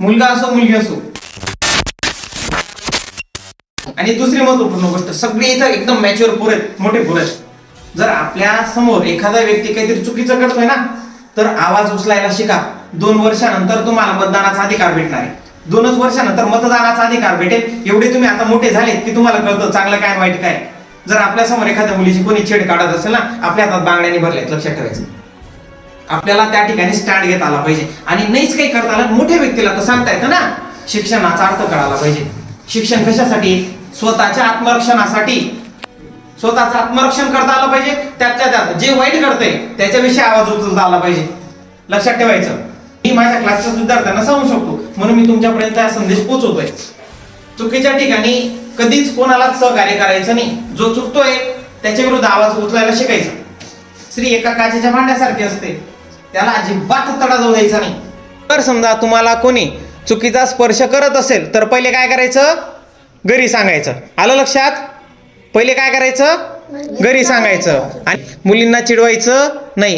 मुलगा असो मुलगी असो. आणि दुसरी महत्त्वपूर्ण गोष्ट सगळे इथं एकदम मॅच्युअर पोर आहेत मोठे पोर आहेत. जर आपल्यासमोर एखादा व्यक्ती काहीतरी चुकीचं करतोय ना तर आवाज उचलायला शिका. दोन वर्षानंतर तुम्हाला मतदानाचा अधिकार भेटणार आहे. दोनच वर्षानंतर मतदानाचा अधिकार भेटेल. एवढे तुम्ही आता मोठे झालेत की तुम्हाला कळतं चांगलं काय वाईट काय. जर आपल्यासमोर एखाद्या मुलीची कोणी छेड काढत असेल ना आपल्या हातात बांगड्याने भरल्यात लक्षात ठेवायचं. आपल्याला त्या ठिकाणी स्टँड घेता आला पाहिजे. आणि नाहीच काही करता आलं मोठ्या व्यक्तीला तर सांगता येतं ना शिक्षणाचा अर्थ कळाला पाहिजे. शिक्षण कशासाठी? स्वतःच्या आत्मरक्षणासाठी. स्वतःचं आत्मरक्षण करता आलं पाहिजे त्यातल्या त्यात जे वाईट करतंय त्याच्याविषयी आवाज उचलता आला पाहिजे. लक्षात ठेवायचं. मी माझ्या क्लासच्या विद्यार्थ्यांना सांगू शकतो म्हणून मी तुमच्यापर्यंत हा संदेश पोहोचवतोय. चुकीच्या ठिकाणी कधीच कोणालाच सहकार्य करायचं नाही. जो चुकतोय त्याच्या विरुद्ध आवाज उचलायला शिकायचा. स्त्री एका काचेच्या भांड्यासारखी असते. त्याला अजिबात तडा जाऊ द्यायचा नाही. तर समजा तुम्हाला कोणी चुकीचा स्पर्श करत असेल तर पहिले काय करायचं? घरी सांगायचं. आलं लक्षात? पहिले काय करायचं? घरी सांगायचं. आणि मुलींना चिडवायचं नाही.